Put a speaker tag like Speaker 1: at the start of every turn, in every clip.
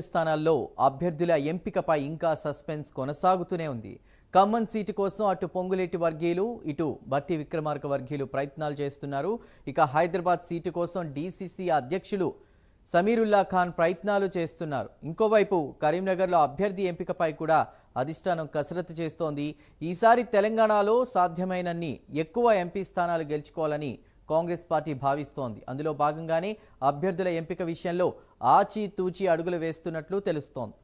Speaker 1: స్థానాల్లో అభ్యర్థుల ఎంపికపై ఇంకా సస్పెన్స్ కొనసాగుతూనే ఉంది. ఖమ్మం సీటు కోసం అటు పొంగులేటి వర్గీయులు ఇటు బట్టి విక్రమార్క వర్గీయులు ప్రయత్నాలు చేస్తున్నారు. ఇక హైదరాబాద్ సీటు కోసం డీసీసీ అధ్యక్షులు సమీరుల్లా ఖాన్ ప్రయత్నాలు చేస్తున్నారు. ఇంకోవైపు కరీంనగర్లో అభ్యర్థి ఎంపికపై కూడా అధిష్టానం కసరత్తు చేస్తోంది. ఈసారి తెలంగాణలో సాధ్యమైనన్ని ఎక్కువ ఎంపీ స్థానాలు గెలుచుకోవాలని కాంగ్రెస్ పార్టీ భావిస్తోంది. అందులో భాగంగానే అభ్యర్థుల ఎంపిక విషయంలో ఆచి తూచి అడుగులు వేస్తున్నట్లు తెలుస్తోంది.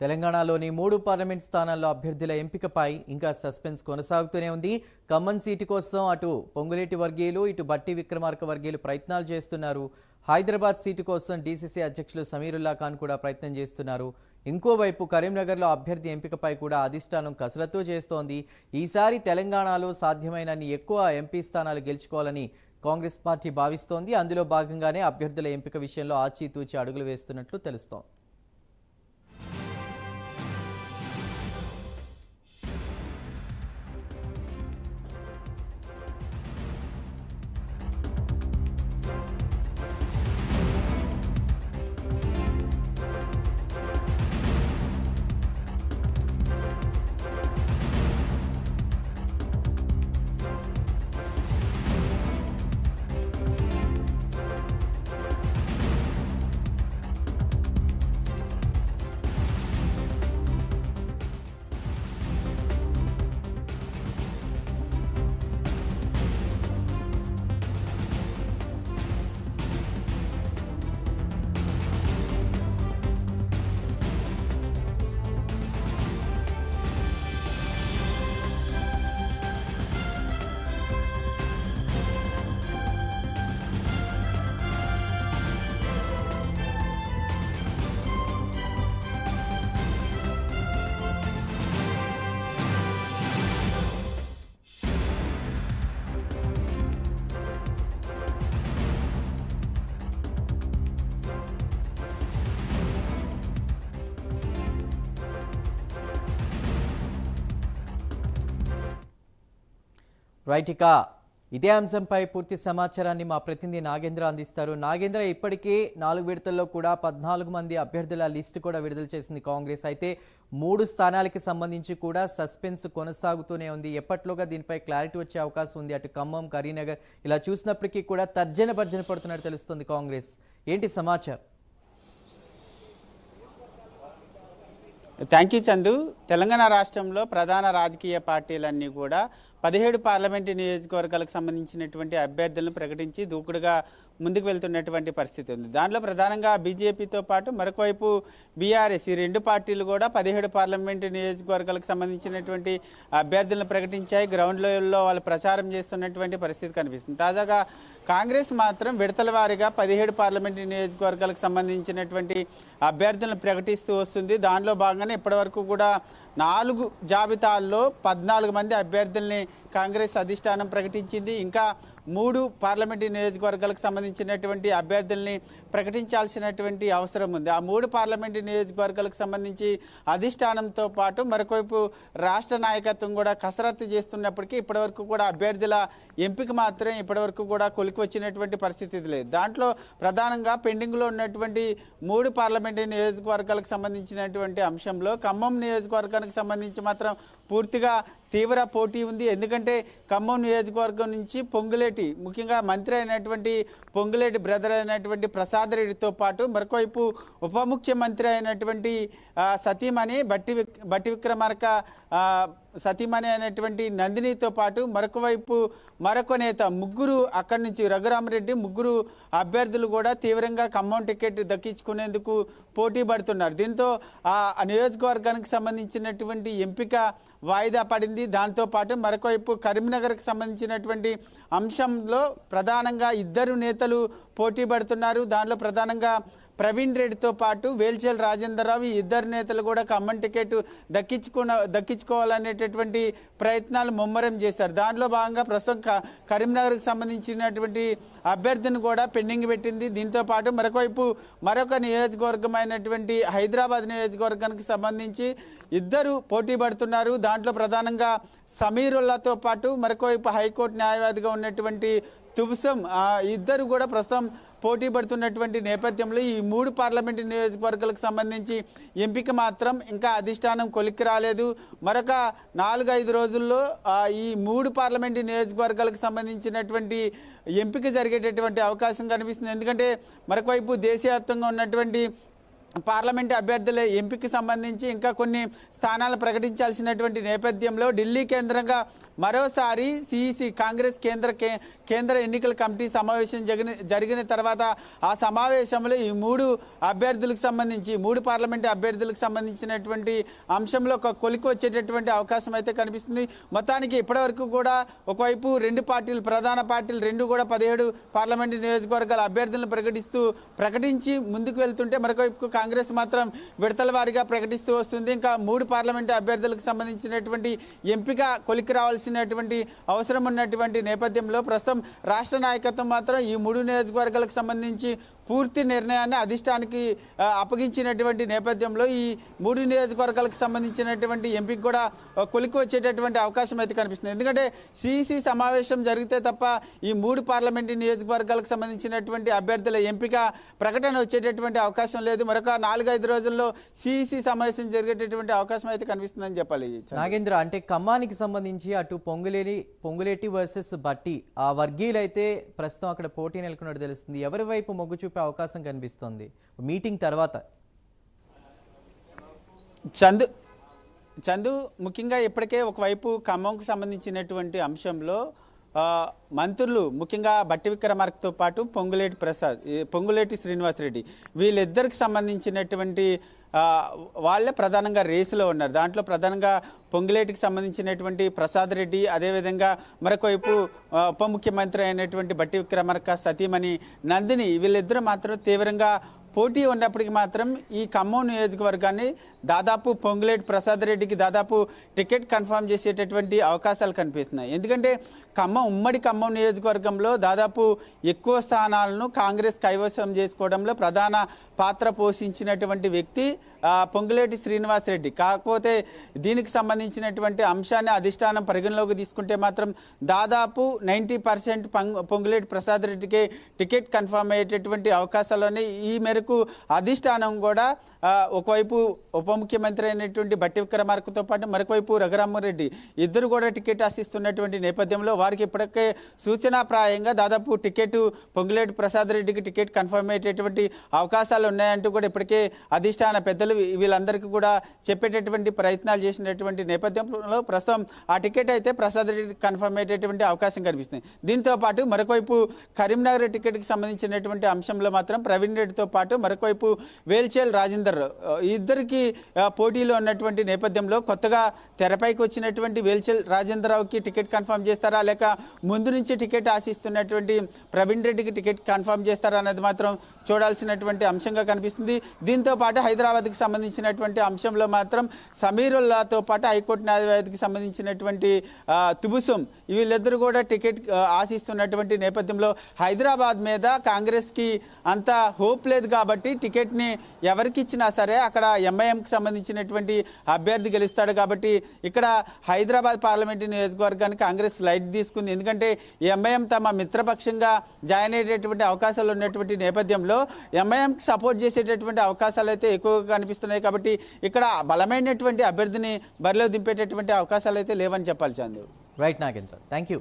Speaker 1: తెలంగాణలోని మూడు పార్లమెంట్ స్థానాల్లో అభ్యర్థుల ఎంపికపై ఇంకా సస్పెన్స్ కొనసాగుతూనే ఉంది. ఖమ్మం సీటు కోసం అటు పొంగులేటి వర్గీయులు ఇటు బట్టి విక్రమార్క వర్గీయులు ప్రయత్నాలు చేస్తున్నారు. హైదరాబాద్ సీటు కోసం డీసీసీ అధ్యక్షులు సమీరుల్లా ఖాన్ కూడా ప్రయత్నం చేస్తున్నారు. ఇంకోవైపు కరీంనగర్లో అభ్యర్థి ఎంపికపై కూడా అధిష్టానం కసరత్తు చేస్తోంది. ఈసారి తెలంగాణలో సాధ్యమైనన్ని ఎక్కువ ఎంపీ స్థానాలు గెలుచుకోవాలని కాంగ్రెస్ పార్టీ భావిస్తోంది. అందులో భాగంగానే అభ్యర్థుల ఎంపిక విషయంలో ఆచితూచి అడుగులు వేస్తున్నట్లు తెలుస్తోంది. రైట్ ఇక ఇదే అంశంపై పూర్తి సమాచారాన్ని మా ప్రతినిధి నాగేంద్ర అందిస్తారు. నాగేంద్ర ఇప్పటికీ నాలుగు విడతల్లో కూడా పద్నాలుగు మంది అభ్యర్థుల లిస్టు కూడా విడుదల చేసింది కాంగ్రెస్. అయితే మూడు స్థానాలకి సంబంధించి కూడా సస్పెన్స్ కొనసాగుతూనే ఉంది. ఎప్పట్లోగా దీనిపై క్లారిటీ వచ్చే అవకాశం ఉంది? అటు ఖమ్మం కరీంనగర్ ఇలా చూసినప్పటికీ కూడా తర్జన భర్జన పడుతున్నట్టు తెలుస్తుంది కాంగ్రెస్. ఏంటి సమాచారం?
Speaker 2: థ్యాంక్ యూ చందు తెలంగాణ రాష్ట్రంలో ప్రధాన రాజకీయ పార్టీలన్నీ కూడా పదిహేడు పార్లమెంటు నియోజకవర్గాలకు సంబంధించినటువంటి అభ్యర్థులను ప్రకటించి దూకుడుగా ముందుకు వెళ్తున్నటువంటి పరిస్థితి ఉంది. దాంట్లో ప్రధానంగా బీజేపీతో పాటు మరొక వైపు బీఆర్ఎస్ ఈ రెండు పార్టీలు కూడా పదిహేడు పార్లమెంటు నియోజకవర్గాలకు సంబంధించినటువంటి అభ్యర్థులను ప్రకటించాయి. గ్రౌండ్లలో వాళ్ళు ప్రచారం చేస్తున్నటువంటి పరిస్థితి కనిపిస్తుంది. తాజాగా కాంగ్రెస్ మాత్రం విడతల వారీగా పదిహేడు పార్లమెంటు నియోజకవర్గాలకు సంబంధించినటువంటి అభ్యర్థులను ప్రకటిస్తూ వస్తుంది. దానిలో భాగంగానే ఇప్పటివరకు కూడా నాలుగు జాబితాల్లో పద్నాలుగు మంది అభ్యర్థుల్ని కాంగ్రెస్ అధిష్టానం ప్రకటించింది. ఇంకా మూడు పార్లమెంటు నియోజకవర్గాలకు సంబంధించినటువంటి అభ్యర్థుల్ని ప్రకటించాల్సినటువంటి అవసరం ఉంది. ఆ మూడు పార్లమెంటు నియోజకవర్గాలకు సంబంధించి అధిష్టానంతో పాటు మరొకవైపు రాష్ట్ర నాయకత్వం కూడా కసరత్తు చేస్తున్నప్పటికీ ఇప్పటివరకు కూడా అభ్యర్థుల ఎంపిక మాత్రం ఇప్పటివరకు కూడా కొలికి వచ్చినటువంటి పరిస్థితి లేదు. దాంట్లో ప్రధానంగా పెండింగ్లో ఉన్నటువంటి మూడు పార్లమెంటరీ నియోజకవర్గాలకు సంబంధించినటువంటి అంశంలో ఖమ్మం నియోజకవర్గానికి సంబంధించి మాత్రం పూర్తిగా తీవ్ర పోటీ ఉంది. ఎందుకంటే ఖమ్మం నియోజకవర్గం నుంచి పొంగులేటి ముఖ్యంగా మంత్రి అయినటువంటి పొంగులేటి బ్రదర్ అయినటువంటి ప్రసాద్ రెడ్డితో పాటు మరొకవైపు ఉప ముఖ్యమంత్రి అయినటువంటి సతీమణి బట్టి బట్టి విక్రమార్క సతీమణి అయినటువంటి నందినితో పాటు మరొక వైపు మరొక నేత ముగ్గురు అక్కడి నుంచి రఘురామరెడ్డి ముగ్గురు అభ్యర్థులు కూడా తీవ్రంగా ఖమ్మం టికెట్ దక్కించుకునేందుకు పోటీ పడుతున్నారు. దీంతో ఆ నియోజకవర్గానికి సంబంధించినటువంటి ఎంపిక వాయిదా పడింది. దాంతోపాటు మరొకవైపు కరీంనగర్కి సంబంధించినటువంటి అంశంలో ప్రధానంగా ఇద్దరు నేతలు పోటీ పడుతున్నారు. దానిలో ప్రధానంగా ప్రవీణ్ రెడ్డితో పాటు వేల్చేల్ రాజేందర్రావు ఈ ఇద్దరు నేతలు కూడా ఖమ్మం టికెట్ దక్కించుకున్న దక్కించుకోవాలనేటటువంటి ప్రయత్నాలు ముమ్మరం చేశారు. దాంట్లో భాగంగా ప్రస్తుతం క- కరీంనగర్కి సంబంధించినటువంటి అభ్యర్థిని కూడా పెండింగ్ పెట్టింది. దీంతో పాటు మరొకవైపు మరొక నియోజకవర్గమైనటువంటి హైదరాబాద్ నియోజకవర్గానికి సంబంధించి ఇద్దరు పోటీ పడుతున్నారు. దాంట్లో ప్రధానంగా సమీరుల్లాతో పాటు మరొకవైపు హైకోర్టు న్యాయవాదిగా ఉన్నటువంటి తుబుసం ఇద్దరు కూడా ప్రస్తుతం పోటీ పడుతున్నటువంటి నేపథ్యంలో ఈ మూడు పార్లమెంటు నియోజకవర్గాలకు సంబంధించి ఎంపిక మాత్రం ఇంకా అధిష్టానం కొలిక్కి రాలేదు. మరొక నాలుగు ఐదు రోజుల్లో ఈ మూడు పార్లమెంటు నియోజకవర్గాలకు సంబంధించినటువంటి ఎంపిక జరిగేటటువంటి అవకాశం కనిపిస్తుంది. ఎందుకంటే మరొక వైపు దేశవ్యాప్తంగా ఉన్నటువంటి పార్లమెంట్ అభ్యర్థుల ఎంపిక సంబంధించి ఇంకా కొన్ని స్థానాలు ప్రకటించాల్సినటువంటి నేపథ్యంలో ఢిల్లీ కేంద్రంగా మరోసారి సిఈసి కాంగ్రెస్ కేంద్ర కే- కేంద్ర ఎన్నికల కమిటీ సమావేశం జరిగిన జరిగిన తర్వాత ఆ సమావేశంలో ఈ మూడు అభ్యర్థులకు సంబంధించి మూడు పార్లమెంటు అభ్యర్థులకు సంబంధించినటువంటి అంశంలో ఒక కొలికి వచ్చేటటువంటి అవకాశం అయితే కనిపిస్తుంది. మొత్తానికి ఇప్పటివరకు కూడా ఒకవైపు రెండు పార్టీలు ప్రధాన పార్టీలు రెండు కూడా పదిహేడు పార్లమెంటు నియోజకవర్గాల అభ్యర్థులను ప్రకటిస్తూ ప్రకటించి ముందుకు వెళ్తుంటే మరొకవైపు కాంగ్రెస్ మాత్రం విడతల వారీగా ప్రకటిస్తూ వస్తుంది. ఇంకా మూడు పార్లమెంటు అభ్యర్థులకు సంబంధించినటువంటి ఎంపిక కొలికి రావాల్సినటువంటి అవసరం ఉన్నటువంటి నేపథ్యంలో ప్రస్తుతం రాష్ట్ర నాయకత్వం మాత్రం ఈ మూడు నియోజకవర్గాలకు సంబంధించి పూర్తి నిర్ణయాన్ని అధిష్టానికి అప్పగించినటువంటి నేపథ్యంలో ఈ మూడు నియోజకవర్గాలకు సంబంధించినటువంటి ఎంపిక కూడా కొలికి వచ్చేటటువంటి అవకాశం అయితే కనిపిస్తుంది. ఎందుకంటే సిఈసి సమావేశం జరిగితే తప్ప ఈ మూడు పార్లమెంటు నియోజకవర్గాలకు సంబంధించినటువంటి అభ్యర్థుల ఎంపిక ప్రకటన వచ్చేటటువంటి అవకాశం లేదు. మరొక నాలుగైదు రోజుల్లో సిఈసి సమావేశం జరిగేటటువంటి అవకాశం అయితే కనిపిస్తుందని చెప్పాలి.
Speaker 1: నాగేంద్ర అంటే ఖమ్మానికి సంబంధించి అటు పొంగులేని పొంగులేటి వర్సెస్ బట్టి ఆ వర్గీయులైతే ప్రస్తుతం అక్కడ పోటీ నెలకొన్నట్టు తెలుస్తుంది. ఎవరి వైపు మొగ్గు చూపే అవకాశం కనిపిస్తుంది. మీటింగ్ తర్వాత.
Speaker 2: చందు చందు ముఖ్యంగా ఇప్పటికే ఒకవైపు ఖమ్మంకు సంబంధించినటువంటి అంశంలో మంత్రులు ముఖ్యంగా బట్టి విక్రమార్కతో పాటు పొంగులేటి ప్రసాద్ పొంగులేటి శ్రీనివాసరెడ్డి వీళ్ళిద్దరికి సంబంధించినటువంటి వాళ్ళే ప్రధానంగా రేసులో ఉన్నారు. దాంట్లో ప్రధానంగా పొంగులేటికి సంబంధించినటువంటి ప్రసాద్ రెడ్డి అదేవిధంగా మరొకవైపు ఉప ముఖ్యమంత్రి అయినటువంటి బట్టి విక్రమార్క సతీమణి నందిని వీళ్ళిద్దరూ మాత్రం తీవ్రంగా పోటీ ఉన్నప్పటికీ మాత్రం ఈ ఖమ్మం నియోజకవర్గాన్ని దాదాపు పొంగులేటి ప్రసాద్ రెడ్డికి దాదాపు టికెట్ కన్ఫర్మ్ చేసేటటువంటి అవకాశాలు కనిపిస్తున్నాయి. ఎందుకంటే ఖమ్మం ఉమ్మడి ఖమ్మం నియోజకవర్గంలో దాదాపు ఎక్కువ స్థానాలను కాంగ్రెస్ కైవసం చేసుకోవడంలో ప్రధాన పాత్ర పోషించినటువంటి వ్యక్తి పొంగులేటి శ్రీనివాస్ రెడ్డి కాకపోతే దీనికి సంబంధించినటువంటి అంశాన్ని అధిష్టానం పరిగణలోకి తీసుకుంటే మాత్రం దాదాపు నైంటీ పర్సెంట్ పొంగులేటి ప్రసాద్ రెడ్డికి టికెట్ కన్ఫర్మ్ అయ్యేటటువంటి అవకాశాలని ఈ మేరకు అధిష్టానం కూడా ఒకవైపు ఉప ముఖ్యమంత్రి అయినటువంటి బట్టి విక్రమార్కతో పాటు మరొకవైపు రఘురామారెడ్డి ఇద్దరు కూడా టికెట్ ఆశిస్తున్నటువంటి నేపథ్యంలో వారికి ఇప్పటికే సూచనాప్రాయంగా దాదాపు టికెట్ పొంగులేటి ప్రసాద్ రెడ్డికి టికెట్ కన్ఫర్మ్ అయ్యేటటువంటి అవకాశాలు ఉన్నాయంటూ కూడా ఇప్పటికే అధిష్టాన పెద్దలు వీళ్ళందరికీ కూడా చెప్పేటటువంటి ప్రయత్నాలు చేసినటువంటి నేపథ్యంలో ప్రస్తుతం ఆ టికెట్ అయితే ప్రసాద్ రెడ్డికి కన్ఫర్మ్ అయ్యేటటువంటి అవకాశం కనిపిస్తుంది. దీంతో పాటు మరొకవైపు కరీంనగర్ టికెట్కి సంబంధించినటువంటి అంశంలో మాత్రం ప్రవీణ్ రెడ్డితో పాటు మరొకవైపు వేల్చేల్ రాజేందర్ ఇద్దరికి పోటీలో ఉన్నటువంటి నేపథ్యంలో కొత్తగా తెరపైకి వచ్చినటువంటి వేల్చెల్ రాజేంద్రరావుకి టికెట్ కన్ఫర్మ్ చేస్తారా? లేక ముందు నుంచి టికెట్ ఆశిస్తున్నటువంటి ప్రవీణ్ రెడ్డికి టికెట్ కన్ఫర్మ్ చేస్తారా మాత్రం చూడాల్సినటువంటి అంశంగా కనిపిస్తుంది. దీంతో పాటు హైదరాబాద్కి సంబంధించినటువంటి అంశంలో మాత్రం సమీరుల్లాతో పాటు హైకోర్టు న్యాయవాదికి సంబంధించినటువంటి ఆ, తుబుసుం వీళ్ళిద్దరూ కూడా టికెట్ ఆశిస్తున్నటువంటి నేపథ్యంలో హైదరాబాద్ మీద కాంగ్రెస్కి అంత హోప్ లేదు కాబట్టి టికెట్ని ఎవరికి ఇచ్చినా సరే అక్కడ ఎంఐఎంకి సంబంధించినటువంటి అభ్యర్థి గెలుస్తాడు కాబట్టి ఇక్కడ హైదరాబాద్ పార్లమెంటు నియోజకవర్గానికి కాంగ్రెస్ లైట్ తీసుకుంది. ఎందుకంటే ఎంఐఎం తమ మిత్రపక్షంగా జాయిన్ అయ్యేటటువంటి అవకాశాలు ఉన్నటువంటి నేపథ్యంలో ఎంఐఎంకి సపోర్ట్ చేసేటటువంటి అవకాశాలు అయితే ఎక్కువగా కనిపిస్తున్నాయి కాబట్టి ఇక్కడ బలమైనటువంటి అభ్యర్థిని బరిలో దింపేటటువంటి అవకాశాలు అయితే లేవని చెప్పాలి Chandu.
Speaker 1: Right Nagendra thank you